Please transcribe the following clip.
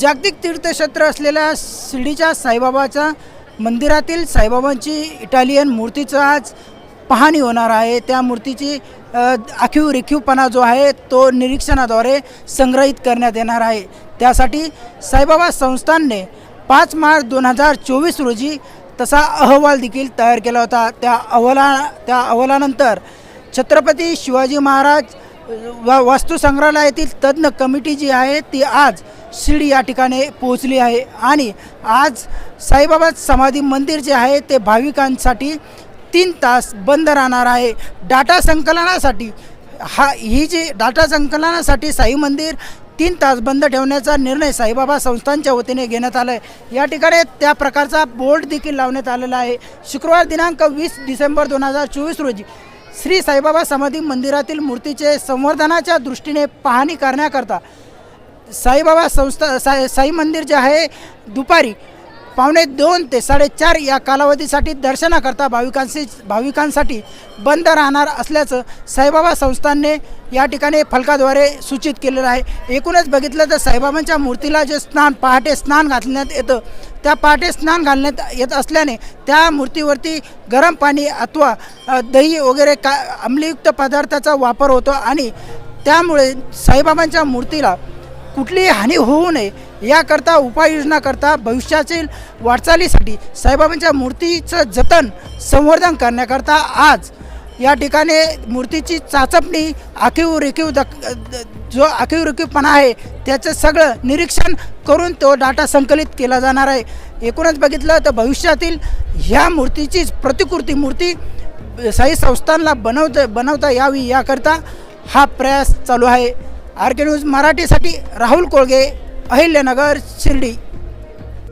जागतिक तीर्थक्षेत्र असलेल्या शिर्डीच्या साईबाबाच्या मंदिरातील साईबाबांची इटालियन मूर्तीचं आज पाहणी होणार आहे. त्या मूर्तीची आखीव रेखीवपणा जो आहे तो निरीक्षणाद्वारे संग्रहित करण्यात येणार आहे. त्यासाठी साईबाबा संस्थानने पाच मार्च दोन हजार चोवीस रोजी तसा अहवाल देखील तयार केला होता. त्या अहवाला त्या अहवालानंतर छत्रपती शिवाजी महाराज व वास्तू संग्रहालयातील तज्ज्ञ कमिटी जी आहे ती आज शिर्डी या ठिकाणी पोहोचली आहे. आणि आज साईबाबा समाधी मंदिर जे आहे ते भाविकांसाठी तीन तास बंद राहणार आहे. डाटा संकलनासाठी हा ही जी डाटा संकलनासाठी साई मंदिर तीन तास बंद ठेवण्याचा निर्णय साईबाबा संस्थांच्या वतीने घेण्यात आला आहे या ठिकाणी त्या प्रकारचा बोर्ड देखील लावण्यात आलेला आहे. शुक्रवार दिनांक वीस डिसेंबर दोन हजार चोवीस रोजी श्री साईबाबा समाधी मंदिरातील मूर्तीचे संवर्धनाच्या दृष्टीने पाहणी करण्याकरता साईबाबा संस्था साई साई मंदिर जे आहे दुपारी पावणे दोन ते साडेचार या कालावधीसाठी दर्शनाकरता भाविकांशी भाविकांसाठी बंद राहणार असल्याचं साईबाबा संस्थानने या ठिकाणी फलकाद्वारे सूचित केलेलं आहे. एकूणच बघितलं तर साईबाबांच्या मूर्तीला जे स्नान पहाटे स्नान घालण्यात येतं त्या पहाटे स्नान घालण्यात येत असल्याने त्या मूर्तीवरती गरम पाणी अथवा दही वगैरे का अंमलीयुक्त पदार्थाचा वापर होतो आणि त्यामुळे साईबाबांच्या मूर्तीला कुठलीही हानी होऊ नये याकरता उपाययोजना करता भविष्यातील वाटचालीसाठी साईबाबांच्या मूर्तीचं जतन संवर्धन करण्याकरता आज या ठिकाणी मूर्तीची चाचपणी आखीव रेखीव दक जो आखीव रेखीवपणा आहे त्याचं सगळं निरीक्षण करून तो डाटा संकलित केला जाणार आहे. एकूणच बघितलं तर भविष्यातील ह्या मूर्तीचीच प्रतिकृती मूर्ती साई संस्थानला बनवता बनवता यावी याकरता हा प्रयास चालू आहे. आर के न्यूज मराठीसाठी राहुल कोळगे. अहिल्यानगर शिर्डी.